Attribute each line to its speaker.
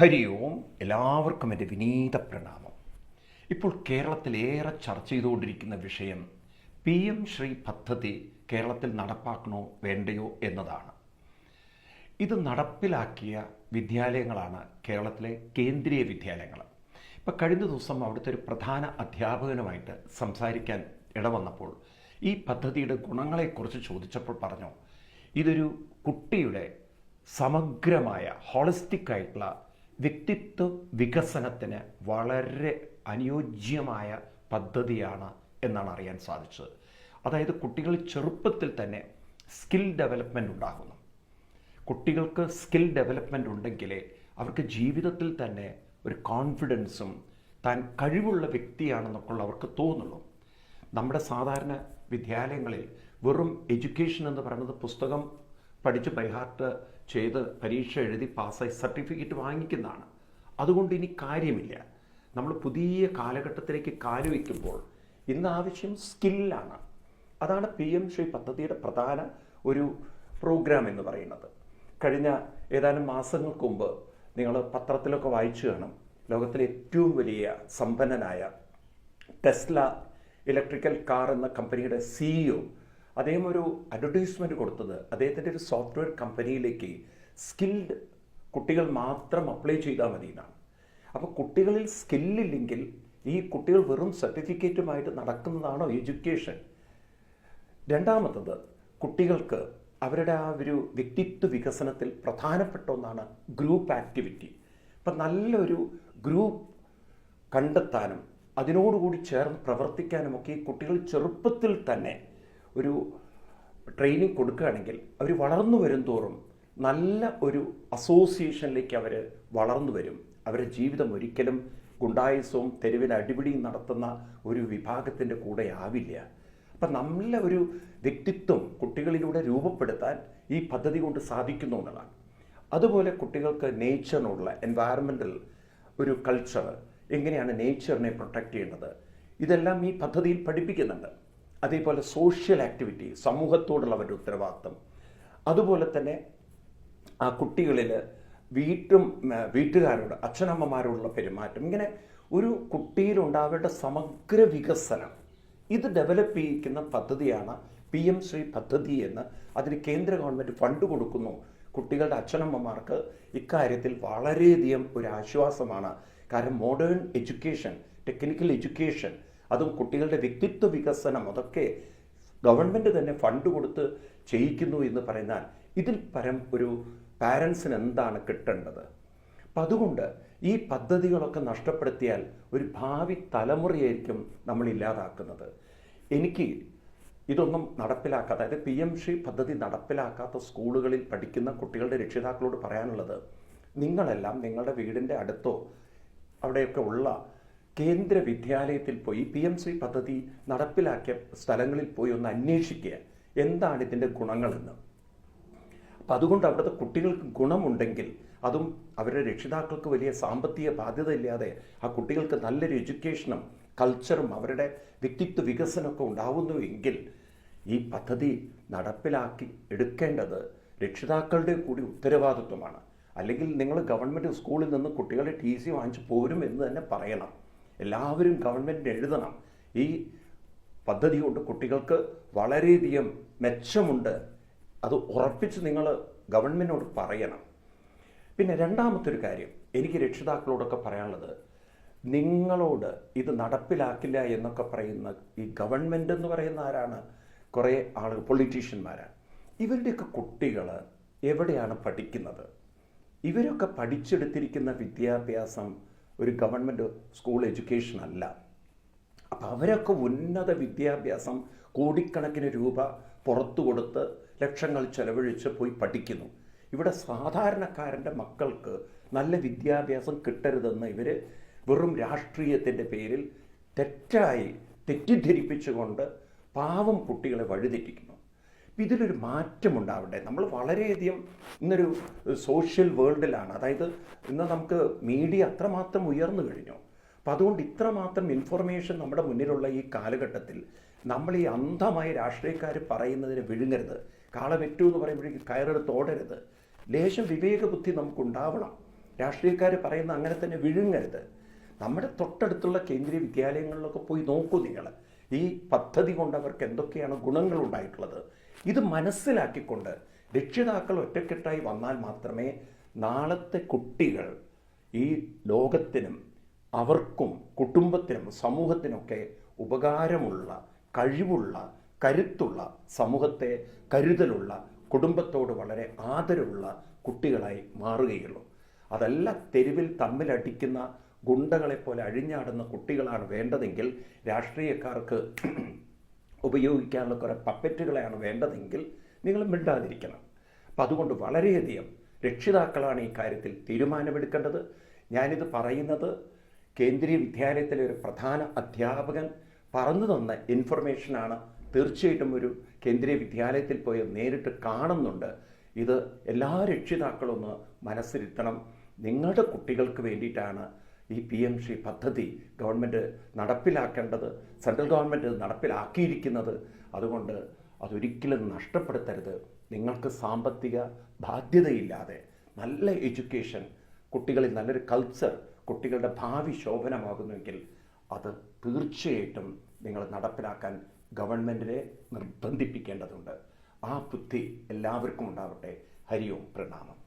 Speaker 1: ഹരി ഓം എല്ലാവർക്കും എന്റെ വിനീത പ്രണാമം. ഇപ്പോൾ കേരളത്തിലേറെ ചർച്ച ചെയ്തുകൊണ്ടിരിക്കുന്ന വിഷയം പി എം ശ്രീ പദ്ധതി കേരളത്തിൽ നടപ്പാക്കണോ വേണ്ടയോ എന്നതാണ്. ഇത് നടപ്പിലാക്കിയ വിദ്യാലയങ്ങളാണ് കേരളത്തിലെ കേന്ദ്രീയ വിദ്യാലയങ്ങൾ. ഇപ്പം കഴിഞ്ഞ ദിവസം അവിടുത്തെ ഒരു പ്രധാന അധ്യാപകനുമായിട്ട് സംസാരിക്കാൻ ഇടവന്നപ്പോൾ ഈ പദ്ധതിയുടെ ഗുണങ്ങളെക്കുറിച്ച് ചോദിച്ചപ്പോൾ പറഞ്ഞു ഇതൊരു കുട്ടിയുടെ സമഗ്രമായ ഹോളിസ്റ്റിക് ആയിട്ടുള്ള വ്യക്തിത്വ വികസനത്തിന് വളരെ അനുയോജ്യമായ പദ്ധതിയാണ് എന്നാണ് അറിയാൻ സാധിച്ചത്. അതായത് കുട്ടികൾ ചെറുപ്പത്തിൽ തന്നെ സ്കിൽ ഡെവലപ്മെന്റ് ഉണ്ടാകുന്നു കുട്ടികൾക്ക് സ്കിൽ ഡെവലപ്മെന്റ് ഉണ്ടെങ്കിലേ അവർക്ക് ജീവിതത്തിൽ തന്നെ ഒരു കോൺഫിഡൻസും താൻ കഴിവുള്ള വ്യക്തിയാണെന്നൊക്കെ അവർക്ക് തോന്നുള്ളൂ. നമ്മുടെ സാധാരണ വിദ്യാലയങ്ങളിൽ വെറും എഡ്യൂക്കേഷൻ എന്ന് പറയുന്നത് പുസ്തകം പഠിച്ച് ബൈഹാർട്ട് ചെയ്ത് പരീക്ഷ എഴുതി പാസ്സായി സർട്ടിഫിക്കറ്റ് വാങ്ങിക്കുന്നതാണ്. അതുകൊണ്ട് ഇനി കാര്യമില്ല. നമ്മൾ പുതിയ കാലഘട്ടത്തിലേക്ക് കാലുവയ്ക്കുമ്പോൾ ഇന്ന് ആവശ്യം സ്കില്ലാണ് അതാണ് പി എം ശ്രീ പദ്ധതിയുടെ പ്രധാന ഒരു പ്രോഗ്രാം എന്ന് പറയുന്നത്. കഴിഞ്ഞ ഏതാനും മാസങ്ങൾക്ക് മുമ്പ് നിങ്ങൾ പത്രത്തിലൊക്കെ വായിച്ചു കാണും. ലോകത്തിലെ ഏറ്റവും വലിയ സമ്പന്നനായ ടെസ്ല ഇലക്ട്രിക്കൽ കാർ എന്ന കമ്പനിയുടെ സിഇഒ അദ്ദേഹം ഒരു അഡ്വർടൈസ്മെന്റ് കൊടുത്തത്. അദ്ദേഹത്തിന്റെ ഒരു സോഫ്റ്റ്വെയർ കമ്പനിയിലേക്ക് സ്കിൽഡ് കുട്ടികൾ മാത്രം അപ്ലൈ ചെയ്താൽ മതി എന്നാണ്. അപ്പോൾ കുട്ടികളിൽ സ്കില്ലില്ലെങ്കിൽ ഈ കുട്ടികൾ വെറും സർട്ടിഫിക്കറ്റുമായിട്ട് നടക്കുന്നതാണോ എഡ്യൂക്കേഷൻ രണ്ടാമത്തത് കുട്ടികൾക്ക് അവരുടെ ആ ഒരു വ്യക്തിത്വ വികസനത്തിൽ പ്രധാനപ്പെട്ട ഒന്നാണ് ഗ്രൂപ്പ് ആക്ടിവിറ്റി അപ്പം നല്ലൊരു ഗ്രൂപ്പ് കണ്ടെത്താനും അതിനോടുകൂടി ചേർന്ന് പ്രവർത്തിക്കാനുമൊക്കെ ഈ കുട്ടികൾ ചെറുപ്പത്തിൽ തന്നെ ഒരു ട്രെയിനിങ് കൊടുക്കുകയാണെങ്കിൽ അവർ വളർന്നു വരും തോറും നല്ല ഒരു അസോസിയേഷനിലേക്ക് അവർ വളർന്നു വരും. അവരുടെ ജീവിതം ഒരിക്കലും ഗുണ്ടായുസവും തെരുവിൽ അടിപിടിയും നടത്തുന്ന ഒരു വിഭാഗത്തിന്റെ കൂടെ ആവില്ല. അപ്പം നല്ല ഒരു വ്യക്തിത്വം കുട്ടികളിലൂടെ രൂപപ്പെടുത്താൻ ഈ പദ്ധതി കൊണ്ട് സാധിക്കുന്നു എന്നുള്ളതാണ്. അതുപോലെ കുട്ടികൾക്ക് നേച്ചറിനുള്ള എൻവയറമെന്റൽ ഒരു കൾച്ചർ എങ്ങനെയാണ് നേച്ചറിനെ പ്രൊട്ടക്റ്റ് ചെയ്യേണ്ടത് ഇതെല്ലാം ഈ പദ്ധതിയിൽ പഠിപ്പിക്കുന്നുണ്ട്. അതേപോലെ സോഷ്യൽ ആക്ടിവിറ്റി സമൂഹത്തോടുള്ള അവരുടെ ഉത്തരവാദിത്വം അതുപോലെ തന്നെ ആ കുട്ടികളിൽ വീട്ടും വീട്ടുകാരോട് അച്ഛനമ്മമാരോടുള്ള പെരുമാറ്റം. ഇങ്ങനെ ഒരു കുട്ടിയിലുണ്ടാവേണ്ട സമഗ്ര വികസനം. ഇത് ഡെവലപ്പ് ചെയ്യിക്കുന്ന പദ്ധതിയാണ് പി എം ശ്രീ പദ്ധതി എന്ന് അതിന് കേന്ദ്ര ഗവൺമെന്റ് ഫണ്ട് കൊടുക്കുന്നു. കുട്ടികളുടെ അച്ഛനമ്മമാർക്ക് ഇക്കാര്യത്തിൽ വളരെയധികം ഒരു ആശ്വാസമാണ്. കാരണം മോഡേൺ എഡ്യൂക്കേഷൻ ടെക്നിക്കൽ എഡ്യൂക്കേഷൻ അതും കുട്ടികളുടെ വ്യക്തിത്വ വികസനം അതൊക്കെ ഗവൺമെന്റ് തന്നെ ഫണ്ട് കൊടുത്ത് ചെയ്യിക്കുന്നു എന്ന് പറയുന്നാൽ ഇതിൽ പരം ഒരു പാരൻസിന് എന്താണ് കിട്ടേണ്ടത്? അപ്പം അതുകൊണ്ട് ഈ പദ്ധതികളൊക്കെ നഷ്ടപ്പെടുത്തിയാൽ ഒരു ഭാവി തലമുറയായിരിക്കും നമ്മൾ ഇല്ലാതാക്കുന്നത്. എനിക്ക് ഇതൊന്നും നടപ്പിലാക്കാത്ത അതായത് പി എം ശ്രീ പദ്ധതി നടപ്പിലാക്കാത്ത സ്കൂളുകളിൽ പഠിക്കുന്ന കുട്ടികളുടെ രക്ഷിതാക്കളോട് പറയാനുള്ളത് നിങ്ങളെല്ലാം നിങ്ങളുടെ വീടിന്റെ അടുത്തോ അവിടെയൊക്കെ ഉള്ള കേന്ദ്ര വിദ്യാലയത്തിൽ പോയി പി എം ശ്രീ പദ്ധതി നടപ്പിലാക്കിയ സ്ഥലങ്ങളിൽ പോയി ഒന്ന് അന്വേഷിക്കുക. എന്താണ് ഇതിന്റെ ഗുണങ്ങളെന്ന്. അപ്പം അതുകൊണ്ട് അവിടുത്തെ കുട്ടികൾക്ക് ഗുണമുണ്ടെങ്കിൽ അതും അവരുടെ രക്ഷിതാക്കൾക്ക് വലിയ സാമ്പത്തിക ബാധ്യത ഇല്ലാതെ ആ കുട്ടികൾക്ക് നല്ലൊരു എഡ്യൂക്കേഷനും കൾച്ചറും അവരുടെ വ്യക്തിത്വ വികസനമൊക്കെ ഉണ്ടാവുന്നു എങ്കിൽ ഈ പദ്ധതി നടപ്പിലാക്കി എടുക്കേണ്ടത് രക്ഷിതാക്കളുടെ കൂടി ഉത്തരവാദിത്വമാണ്. അല്ലെങ്കിൽ നിങ്ങൾ ഗവൺമെന്റ് സ്കൂളിൽ നിന്ന് കുട്ടികളെ ടി സി വാങ്ങിച്ച് പോരും എന്ന് തന്നെ പറയണം. എല്ലാവരും ഗവൺമെന്റിന് എഴുതണം. ഈ പദ്ധതി കൊണ്ട് കുട്ടികൾക്ക് വളരെയധികം മെച്ചമുണ്ട്. അത് ഉറപ്പിച്ച് നിങ്ങൾ ഗവൺമെന്റിനോട് പറയണം. പിന്നെ രണ്ടാമത്തെ ഒരു കാര്യം എനിക്ക് രക്ഷിതാക്കളോടൊക്കെ പറയാനുള്ളത് നിങ്ങളോട് ഇത് നടപ്പിലാക്കില്ല എന്നൊക്കെ പറയുന്ന ഈ ഗവൺമെന്റ് എന്ന് പറയുന്ന ആരാണ്? കുറേ ആളുകൾ പൊളിറ്റീഷ്യന്മാരാണ് ഇവരുടെയൊക്കെ കുട്ടികൾ എവിടെയാണ് പഠിക്കുന്നത്? ഇവരൊക്കെ പഠിച്ചെടുത്തിരിക്കുന്ന വിദ്യാഭ്യാസം ഒരു ഗവൺമെന്റ് സ്കൂൾ എഡ്യൂക്കേഷൻ അല്ല. അപ്പോൾ അവരൊക്കെ ഉന്നത വിദ്യാഭ്യാസം കോടിക്കണക്കിന് രൂപ പുറത്തു കൊടുത്ത് ലക്ഷങ്ങൾ ചെലവഴിച്ച് പോയി പഠിക്കുന്നു. ഇവിടെ സാധാരണക്കാരന്റെ മക്കൾക്ക് നല്ല വിദ്യാഭ്യാസം കിട്ടരുതെന്ന് ഇവർ വെറും രാഷ്ട്രീയത്തിന്റെ പേരിൽ തെറ്റായി തെറ്റിദ്ധരിപ്പിച്ചുകൊണ്ട് പാവം കുട്ടികളെ വഴിതെറ്റിക്കുന്നു. ഇതിലൊരു മാറ്റമുണ്ടാവട്ടെ നമ്മൾ വളരെയധികം ഇന്നൊരു സോഷ്യൽ വേൾഡിലാണ്. അതായത് ഇന്ന് നമുക്ക് മീഡിയ അത്രമാത്രം ഉയർന്നു കഴിഞ്ഞു. അപ്പം അതുകൊണ്ട് ഇത്രമാത്രം ഇൻഫർമേഷൻ നമ്മുടെ മുന്നിലുള്ള ഈ കാലഘട്ടത്തിൽ നമ്മൾ ഈ അന്ധമായ രാഷ്ട്രീയക്കാർ പറയുന്നതിന് വിഴുങ്ങരുത്. കാള വെറ്റു എന്ന് പറയുമ്പോഴേക്കും കയറെടുത്ത് ഓടരുത്. ലേശം വിവേകബുദ്ധി നമുക്കുണ്ടാവണം. രാഷ്ട്രീയക്കാർ പറയുന്ന അങ്ങനെ തന്നെ വിഴുങ്ങരുത്. നമ്മുടെ തൊട്ടടുത്തുള്ള കേന്ദ്രീയ വിദ്യാലയങ്ങളിലൊക്കെ പോയി നോക്കൂ നിങ്ങൾ. ഈ പദ്ധതി കൊണ്ട് അവർക്ക് എന്തൊക്കെയാണ് ഗുണങ്ങൾ ഉണ്ടായിട്ടുള്ളത്? ഇത് മനസ്സിലാക്കിക്കൊണ്ട് രക്ഷിതാക്കൾ ഒറ്റക്കെട്ടായി വന്നാൽ മാത്രമേ നാളത്തെ കുട്ടികൾ ഈ ലോകത്തിനും അവർക്കും കുടുംബത്തിനും സമൂഹത്തിനൊക്കെ ഉപകാരമുള്ള കഴിവുള്ള കരുത്തുള്ള സമൂഹത്തെ കരുതലുള്ള കുടുംബത്തോട് വളരെ ആദരവുള്ള കുട്ടികളായി മാറുകയുള്ളൂ. അതല്ല തെരുവിൽ തമ്മിലടിക്കുന്ന ഗുണ്ടകളെപ്പോലെ അഴിഞ്ഞാടുന്ന കുട്ടികളാണ് വേണ്ടതെങ്കിൽ രാഷ്ട്രീയക്കാർക്ക് ഉപയോഗിക്കാനുള്ള കുറേ പപ്പറ്റുകളെയാണ് വേണ്ടതെങ്കിൽ നിങ്ങൾ മിണ്ടാതിരിക്കണം. അപ്പം അതുകൊണ്ട് വളരെയധികം രക്ഷിതാക്കളാണ് ഈ കാര്യത്തിൽ തീരുമാനമെടുക്കേണ്ടത്. ഞാനിത് പറയുന്നത് കേന്ദ്രീയ വിദ്യാലയത്തിലെ ഒരു പ്രധാന അധ്യാപകൻ പറഞ്ഞു തന്ന ഇൻഫർമേഷനാണ് തീർച്ചയായിട്ടും ഒരു കേന്ദ്രീയ വിദ്യാലയത്തിൽ പോയി നേരിട്ട് കാണുന്നുണ്ട്. ഇത് എല്ലാ രക്ഷിതാക്കളും ഒന്ന് മനസ്സിരുത്തണം. നിങ്ങളുടെ കുട്ടികൾക്ക് വേണ്ടിയിട്ടാണ് ഈ പി എം ശ്രീ പദ്ധതി ഗവൺമെന്റ് നടപ്പിലാക്കേണ്ടത് സെൻട്രൽ ഗവൺമെന്റ് നടപ്പിലാക്കിയിരിക്കുന്നത്. അതുകൊണ്ട് അതൊരിക്കലും നഷ്ടപ്പെടുത്തരുത്. നിങ്ങൾക്ക് സാമ്പത്തിക ബാധ്യതയില്ലാതെ നല്ല എഡ്യൂക്കേഷൻ കുട്ടികളിൽ നല്ലൊരു കൾച്ചർ കുട്ടികളുടെ ഭാവി ശോഭനമാകുന്നുവെങ്കിൽ അത് തീർച്ചയായിട്ടും നിങ്ങൾ നടപ്പിലാക്കാൻ ഗവൺമെന്റിനെ നിർബന്ധിപ്പിക്കേണ്ടതുണ്ട്. ആ ബുദ്ധി എല്ലാവർക്കും ഉണ്ടാവട്ടെ. ഹരിയോം പ്രണാമം.